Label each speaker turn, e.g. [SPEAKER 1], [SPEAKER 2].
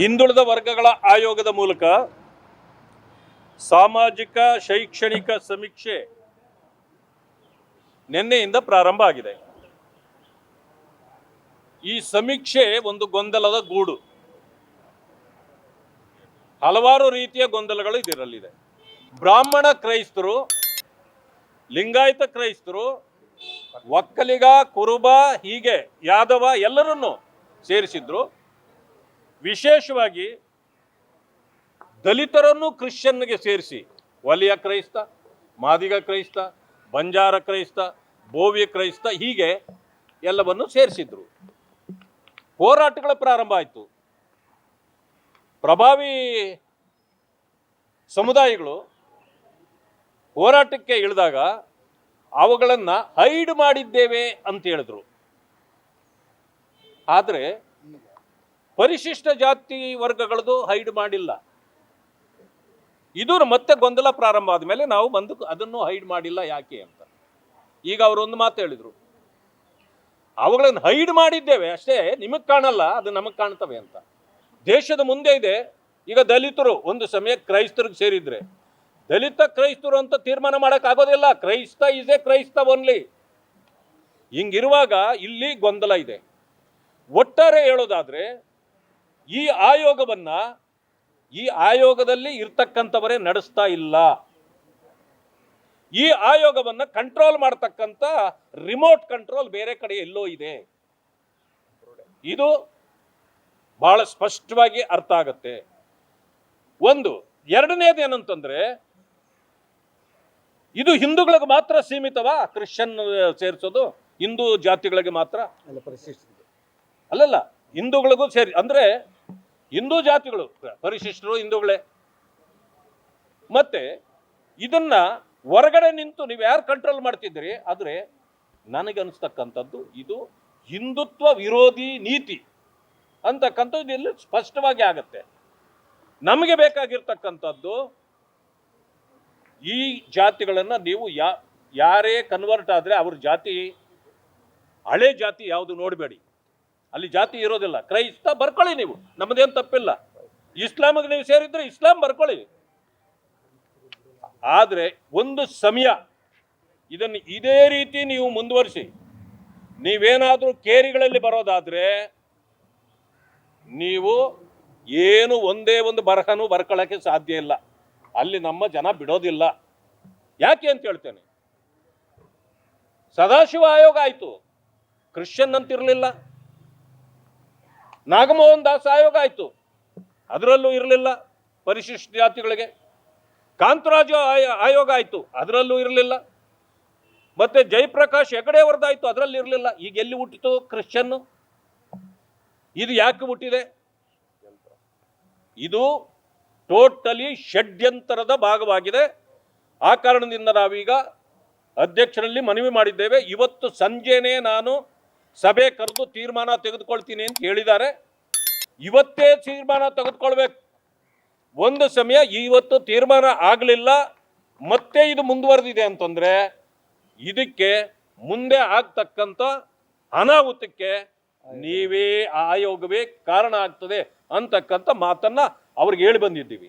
[SPEAKER 1] ಹಿಂದುಳಿದ ವರ್ಗಗಳ ಆಯೋಗದ ಮೂಲಕ ಸಾಮಾಜಿಕ ಶೈಕ್ಷಣಿಕ ಸಮೀಕ್ಷೆ ನಿನ್ನೆಯಿಂದ ಪ್ರಾರಂಭ ಆಗಿದೆ. ಈ ಸಮೀಕ್ಷೆ ಒಂದು ಗೊಂದಲದ ಗೂಡು. ಹಲವಾರು ರೀತಿಯ ಗೊಂದಲಗಳು ಇದರಲ್ಲಿದೆ. ಬ್ರಾಹ್ಮಣ ಕ್ರೈಸ್ತರು, ಲಿಂಗಾಯತ ಕ್ರೈಸ್ತರು, ಒಕ್ಕಲಿಗ, ಕುರುಬ, ಹೀಗೆ ಯಾದವ ಎಲ್ಲರನ್ನು ಸೇರಿಸಿದ್ರು. ವಿಶೇಷವಾಗಿ ದಲಿತರನ್ನು ಕ್ರಿಶ್ಚಿಯನ್ಗೆ ಸೇರಿಸಿ, ವಲಿಯ ಕ್ರೈಸ್ತ, ಮಾದಿಗ ಕ್ರೈಸ್ತ, ಬಂಜಾರ ಕ್ರೈಸ್ತ ಬೋವಿ ಕ್ರೈಸ್ತ, ಹೀಗೆ ಎಲ್ಲವನ್ನು ಸೇರಿಸಿದ್ರು. ಹೋರಾಟಗಳ ಪ್ರಾರಂಭ ಆಯಿತು. ಪ್ರಭಾವಿ ಸಮುದಾಯಗಳು ಹೋರಾಟಕ್ಕೆ ಇಳಿದಾಗ ಅವುಗಳನ್ನು ಹೈಡ್ ಮಾಡಿದ್ದೇವೆ ಅಂತ ಹೇಳಿದ್ರು. ಆದರೆ ಪರಿಶಿಷ್ಟ ಜಾತಿ ವರ್ಗಗಳದು ಹೈಡ್ ಮಾಡಿಲ್ಲ. ಇದು ಮತ್ತೆ ಗೊಂದಲ ಪ್ರಾರಂಭ ಆದಮೇಲೆ ನಾವು ಬಂದು ಅದನ್ನು ಹೈಡ್ ಮಾಡಿಲ್ಲ ಯಾಕೆ ಅಂತ. ಈಗ ಅವರು ಒಂದು ಮಾತು ಹೇಳಿದರು. ಅವುಗಳನ್ನು ಹೈಡ್ ಮಾಡಿದ್ದೇವೆ ಅಷ್ಟೇ, ನಿಮಗೆ ಕಾಣಲ್ಲ, ಅದು ನಮಗೆ ಕಾಣ್ತವೆ ಅಂತ. ದೇಶದ ಮುಂದೆ ಇದೆ, ಈಗ ದಲಿತರು ಒಂದು ಸಮಯ ಕ್ರೈಸ್ತರಿಗೆ ಸೇರಿದ್ರೆ. ದಲಿತ ಕ್ರೈಸ್ತರು ಅಂತ ತೀರ್ಮಾನ ಮಾಡೋಕ್ಕಾಗೋದಿಲ್ಲ Kraista is a Kraista only ಹಿಂಗಿರುವಾಗ ಇಲ್ಲಿ ಗೊಂದಲ ಇದೆ. ಒಟ್ಟಾರೆ ಹೇಳೋದಾದ್ರೆ ಈ ಆಯೋಗವನ್ನ ಈ ಆಯೋಗದಲ್ಲಿ ಇರ್ತಕ್ಕಂಥವರೇ ನಡೆಸ್ತಾ ಇಲ್ಲ. ಈ ಆಯೋಗವನ್ನ ಕಂಟ್ರೋಲ್ ಮಾಡ್ತಕ್ಕಂಥ ರಿಮೋಟ್ ಕಂಟ್ರೋಲ್ ಬೇರೆ ಕಡೆ ಎಲ್ಲೋ ಇದೆ. ಇದು ಬಹಳ ಸ್ಪಷ್ಟವಾಗಿ ಅರ್ಥ ಆಗತ್ತೆ. ಒಂದು ಎರಡನೇದು ಏನಂತಂದ್ರೆ ಇದು ಹಿಂದೂಗಳಿಗೆ ಮಾತ್ರ ಸೀಮಿತವಾ? ಕ್ರಿಶ್ಚಿಯನ್ ಸೇರಿಸೋದು ಹಿಂದೂ ಜಾತಿಗಳಿಗೆ ಮಾತ್ರ? ಅಲ್ಲಲ್ಲ ಹಿಂದೂಗಳಿಗೂ ಸೇರಿ ಅಂದ್ರೆ ಹಿಂದೂ ಜಾತಿಗಳು, ಪರಿಶಿಷ್ಟರು, ಹಿಂದೂಗಳೇ. ಮತ್ತೆ ಇದನ್ನ ಹೊರಗಡೆ ನಿಂತು ನೀವು ಯಾರು ಕಂಟ್ರೋಲ್ ಮಾಡ್ತಿದ್ದೀರಿ? ಆದರೆ ನನಗನ್ಸ್ತಕ್ಕಂಥದ್ದು ಇದು ಹಿಂದುತ್ವ ವಿರೋಧಿ ನೀತಿ ಅಂತಕ್ಕಂಥದ್ದು ಇಲ್ಲಿ ಸ್ಪಷ್ಟವಾಗಿ ಆಗತ್ತೆ. ನಮಗೆ ಬೇಕಾಗಿರ್ತಕ್ಕಂಥದ್ದು ಈ ಜಾತಿಗಳನ್ನು ನೀವು ಯಾ, ಯಾರೇ ಕನ್ವರ್ಟ್ ಆದರೆ ಅವ್ರ ಜಾತಿ, ಹಳೆ ಜಾತಿ ಯಾವುದು ನೋಡಬೇಡಿ. ಅಲ್ಲಿ ಜಾತಿ ಇರೋದಿಲ್ಲ. ಕ್ರೈಸ್ತ ಬರ್ಕೊಳ್ಳಿ ನೀವು. ನಮ್ಮದೇನು ತಪ್ಪಿಲ್ಲ. ಇಸ್ಲಾಮಿಗೆ ನೀವು ಸೇರಿದ್ರೆ ಇಸ್ಲಾಂ ಬರ್ಕೊಳ್ಳಿ. ಆದರೆ ಒಂದು ಸಮಯ ಇದನ್ನು ಇದೇ ರೀತಿ ನೀವು ಮುಂದುವರಿಸಿ. ನೀವೇನಾದರೂ ಕೇರಿಗಳಲ್ಲಿ ಬರೋದಾದ್ರೆ ನೀವು ಏನು ಒಂದೇ ಒಂದು ಬರಹನೂ ಬರ್ಕೊಳ್ಳೋಕ್ಕೆ ಸಾಧ್ಯ ಇಲ್ಲ. ಅಲ್ಲಿ ನಮ್ಮ ಜನ ಬಿಡೋದಿಲ್ಲ. ಯಾಕೆ ಅಂತ ಹೇಳ್ತೇನೆ. ಸದಾಶಿವ ಆಯೋಗ ಆಯಿತು. ಕ್ರಿಶ್ಚಿಯನ್ ಅಂತಿರಲಿಲ್ಲ. ನಾಗಮೋಹನ್ ದಾಸ್ ಆಯೋಗ ಆಯಿತು. ಅದರಲ್ಲೂ ಇರಲಿಲ್ಲ ಪರಿಶಿಷ್ಟ ಜಾತಿಗಳಿಗೆ. ಕಾಂತರಾಜ ಆಯ- ಆಯೋಗ ಆಯಿತು, ಅದರಲ್ಲೂ ಇರಲಿಲ್ಲ. ಮತ್ತೆ ಜಯಪ್ರಕಾಶ್ ಹೆಗಡೆ ಅವ್ರದ್ದಾಯ್ತು ಅದರಲ್ಲಿ ಇರಲಿಲ್ಲ. ಈಗ ಎಲ್ಲಿ ಹುಟ್ಟಿತು? ಕ್ರಿಶ್ಚಿಯನ್ನು ಇದು ಯಾಕೆ ಹುಟ್ಟಿದೆ? ಇದು ಟೋಟಲಿ ಷಡ್ಯಂತರದ ಭಾಗವಾಗಿದೆ. ಆ ಕಾರಣದಿಂದ ನಾವೀಗ ಅಧ್ಯಕ್ಷರಲ್ಲಿ ಮನವಿ ಮಾಡಿದ್ದೇವೆ. ಇವತ್ತು ಸಂಜೆನೇ ನಾನು ಸಭೆ ಕರೆದು ತೀರ್ಮಾನ ತೆಗೆದುಕೊಳ್ತೀನಿ ಅಂತ ಹೇಳಿದ್ದಾರೆ. ಇವತ್ತೇ ತೀರ್ಮಾನ ತೆಗೆದುಕೊಳ್ಬೇಕು. ಒಂದು ಸಮಯ ಇವತ್ತು ತೀರ್ಮಾನ ಆಗಲಿಲ್ಲ, ಮತ್ತೆ ಇದು ಮುಂದುವರೆದಿದೆ ಅಂತಂದರೆ ಇದಕ್ಕೆ ಮುಂದೆ ಆಗ್ತಕ್ಕಂಥ ಅನಾಹುತಕ್ಕೆ ನೀವೇ ಆಯೋಗವೇ ಕಾರಣ ಆಗ್ತದೆ ಅಂತಕ್ಕಂಥ ಮಾತನ್ನ ಅವ್ರಿಗೆ ಹೇಳಿ ಬಂದಿದ್ದೀವಿ.